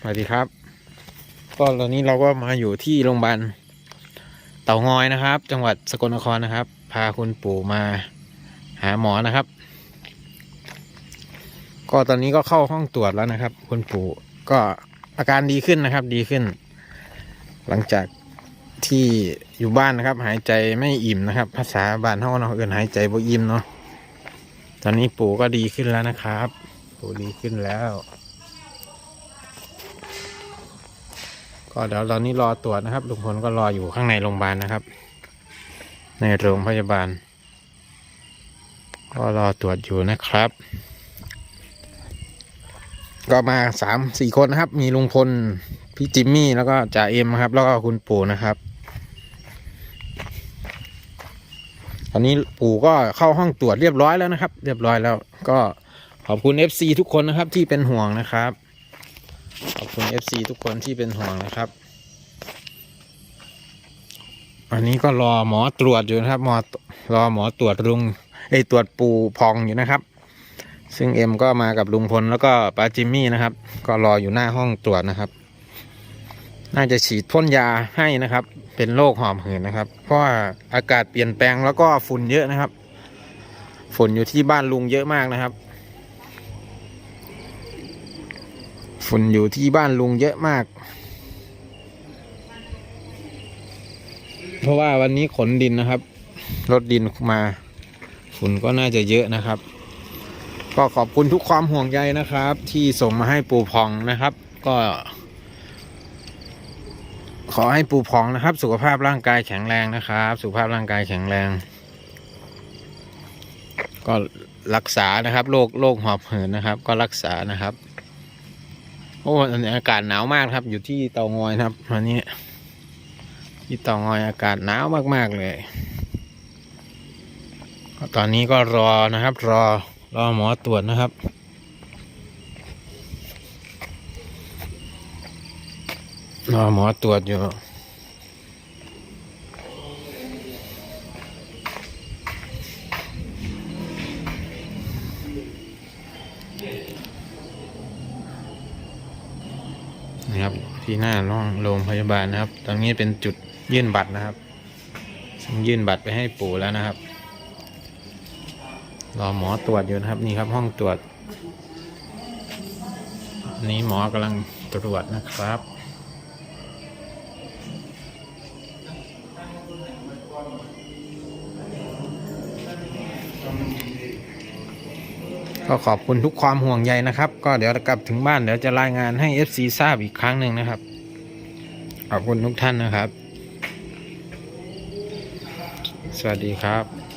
สวัสดีครับ ก็ตอนนี้เราก็มาอยู่ที่โรงพยาบาลเต่างอยนะครับ จังหวัดสกลนครนะครับ พาคุณปู่มาหาหมอนะครับ ก็ตอนนี้ก็เข้าห้องตรวจแล้วนะครับ คุณปู่ก็อาการดีขึ้นนะครับ ดีขึ้น หลังจากที่อยู่บ้านนะครับ หายใจไม่อิ่มนะครับ ภาษาบ้านเฮาเนาะเอื่นหายใจบ่อิ่มเนาะตอนนี้ปู่ก็ดีขึ้นแล้วนะครับ ปู่ดีขึ้นแล้ว ก็เดี๋ยวตอนนี้รอตรวจนะครับลุงพลก็รออยู่ข้างในโรงพยาบาลนะครับ ในโรงพยาบาล ก็รอตรวจอยู่นะครับ ก็มาสามสี่คนนะครับ มีลุงพลพี่จิมมี่แล้วก็จ่าเอ็มครับ แล้วก็คุณปู่นะครับตอนนี้ปู่ก็เข้าห้องตรวจเรียบร้อยแล้วนะครับ เรียบร้อยแล้ว ก็ขอบคุณ FC ทุกคนนะครับที่เป็นห่วงนะครับ ขอบคุณ FC ทุกคนที่เป็นห่วงนะครับ อันนี้ก็รอหมอตรวจอยู่นะครับหมอรอหมอตรวจลุงไอตรวจปูพองอยู่นะครับ ซึ่งเอ็มก็มากับลุงพลแล้วก็ป้าจิมมี่นะครับ ก็รออยู่หน้าห้องตรวจนะครับ น่าจะฉีดพ่นยาให้นะครับ เป็นโรคหอบหืดนะครับ เพราะว่าอากาศเปลี่ยนแปลงแล้วก็ฝุ่นเยอะนะครับ ฝุ่นอยู่ที่บ้านลุงเยอะมากนะครับ ฝุ่นอยู่ที่บ้านลุงเยอะมาก เพราะว่าวันนี้ขนดินนะครับ รถดินมา ฝุ่นก็น่าจะเยอะนะครับ ก็ขอบคุณทุกความห่วงใยนะครับ ที่ส่งมาให้ปู่พองนะครับ ก็ ขอให้ปู่พองนะครับ สุขภาพร่างกายแข็งแรงนะครับ สุขภาพร่างกายแข็งแรง ก็รักษานะครับโรคโรคหอบหืดนะครับ ก็รักษานะครับ อ้อันนี้อากาศหนาวมากครับ อยู่ที่เตางอยครับวันนี้ ที่เตางอยอากาศหนาวมากๆเลย ตอนนี้ก็รอนะครับ รอรอหมอตรวจนะครับรอหมอตรวจอยู่ นะครับ ที่หน้าร่องโรงพยาบาลนะครับ ตรงนี้เป็นจุดยื่นบัตรนะครับ ยื่นบัตรไปให้ปู่แล้วนะครับ รอหมอตรวจอยู่นะครับนี่ครับห้องตรวจนนี้หมอกำลังตรวจนะครับ ก็ขอบคุณทุกความห่วงใยนะครับ ก็เดี๋ยวกลับถึงบ้านเดี๋ยวจะรายงานให้ FC ทราบอีกครั้งหนึ่งนะครับ ขอบคุณทุกท่านนะครับ สวัสดีครับ